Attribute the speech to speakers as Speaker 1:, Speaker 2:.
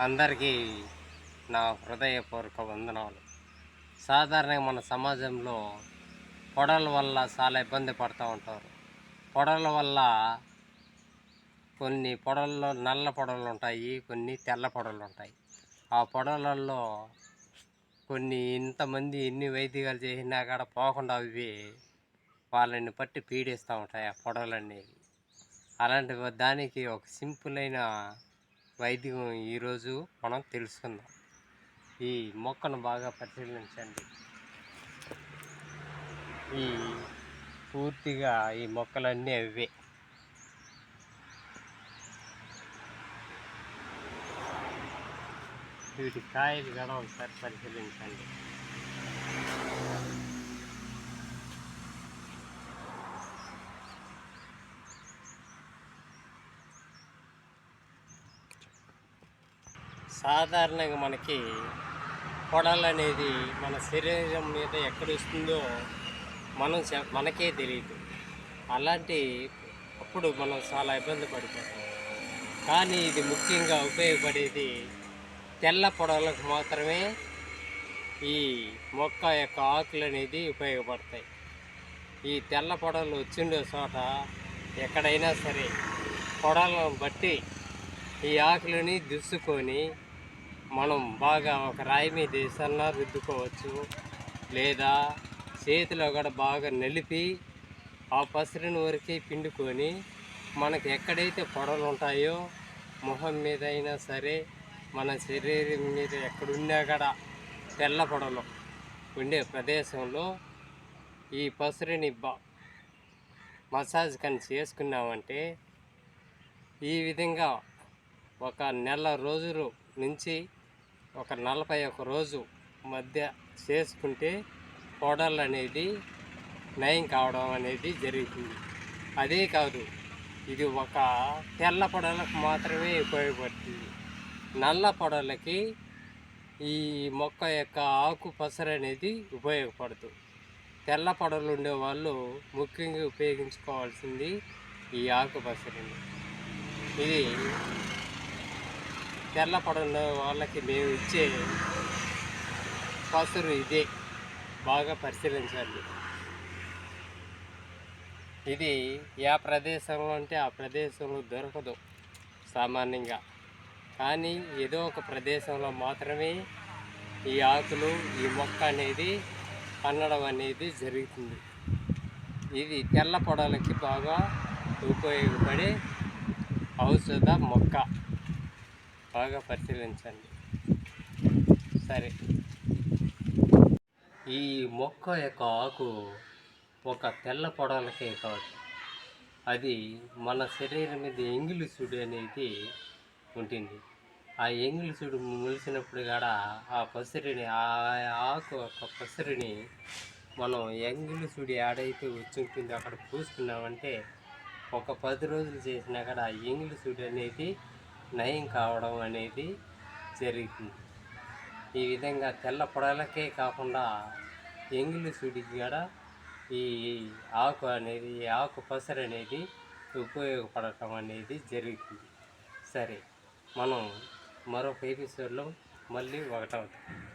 Speaker 1: అందరికీ నా హృదయపూర్వక వందనాలు. సాధారణంగా మన సమాజంలో పొడల వల్ల చాలా ఇబ్బంది పడుతూ ఉంటారు. పొడల వల్ల కొన్ని పొడల్లో నల్ల పొడలు ఉంటాయి కొన్ని తెల్ల పొడలు ఉంటాయి. ఆ పొడలల్లో కొన్ని ఇంతమంది ఎన్ని వైద్యాలు చేసినా కూడా పోకుండా అవి వాళ్ళని పట్టి పీడిస్తూ ఉంటాయి ఆ పొడలనేవి. అలాంటి దానికి ఒక సింపుల్ అయిన వైద్యం ఈరోజు మనం తెలుసుకుందాం. ఈ మొక్కను బాగా పరిశీలించండి. ఈ పూర్తిగా ఈ మొక్కలన్నీ అవే. వీటి కాయలు కూడా ఒకసారి పరిశీలించండి. సాధారణంగా మనకి పొడలు అనేది మన శరీరం మీద ఎక్కడ వస్తుందో మనం మనకే తెలియదు అలాంటి అప్పుడు మనం చాలా ఇబ్బంది పడిపోతాం. కానీ ఇది ముఖ్యంగా ఉపయోగపడేది తెల్ల పొడలకు మాత్రమే ఈ మొక్క యొక్క ఆకులు అనేది ఉపయోగపడతాయి. ఈ తెల్ల పొడవలు వచ్చిండే చోట ఎక్కడైనా సరే పొడలను బట్టి ఈ ఆకులని దుస్సుకొని మనం బాగా ఒక రాయి మీద వేసన్నా రుద్దుకోవచ్చు. లేదా చేతిలో కూడా బాగా నలిపి ఆ పసరిని వరకే పిండుకొని మనకి ఎక్కడైతే పొడలు ఉంటాయో మొహం మీద అయినా సరే మన శరీరం మీద ఎక్కడున్నా కూడా తెల్ల పొడలు ఉండే ప్రదేశంలో ఈ పసరిని బా మసాజ్ కానీ చేసుకున్నామంటే ఈ విధంగా ఒక నెల రోజులు నుంచి ఒక నలభై ఒక రోజు మధ్య చేసుకుంటే పొడలు అనేది నయం కావడం అనేది జరుగుతుంది. అదే కాదు ఇది ఒక తెల్ల పొడలకు మాత్రమే ఉపయోగపడుతుంది. నల్ల పొడలకి ఈ మొక్క యొక్క ఆకు పసరు అనేది ఉపయోగపడుతుంది తెల్ల పొడలు ఉండే వాళ్ళు ముఖ్యంగా ఉపయోగించుకోవాల్సింది ఈ ఆకు పసరిని. ఇది తెల్ల పడున్న వాళ్ళకి మేము ఇచ్చే పసురు ఇదే. బాగా పరిశీలించాలి ఇది ఏ ప్రదేశంలో అంటే ఆ ప్రదేశంలో దొరకదు సామాన్యంగా. కానీ ఏదో ఒక ప్రదేశంలో మాత్రమే ఈ ఆకులు ఈ మొక్క అనేది పన్నడం అనేది జరుగుతుంది. ఇది తెల్ల పొడలకి బాగా ఉపయోగపడే ఔషధ మొక్క. బాగా పరిశీలించండి. సరే. ఈ మొక్క యొక్క ఆకు ఒక తెల్ల పొడలకే కావచ్చు. అది మన శరీరం మీద ఎంగిలిసుడు అనేది ఉంటుంది. ఆ ఎంగిలిసుడు ములిసినప్పుడు కూడా ఆ పసిరిని ఆ ఆకు యొక్క పసిరిని మనం ఎంగిలిసుడి ఆడైతే వచ్చింటుందో అక్కడ పూసుకున్నామంటే ఒక పది రోజులు చేసినా కూడా ఆ ఎంగిలిసుడి అనేది నయం కావడం అనేది జరుగుతుంది ఈ విధంగా తెల్ల పొడలకే కాకుండా ఎంగిలిసుడికి కూడా ఈ ఆకు అనేది ఈ ఆకు పసరు అనేది ఉపయోగపడటం అనేది జరుగుతుంది సరే మనం మరొక ఎపిసోడ్లో మళ్ళీ ఒకటవుతాం.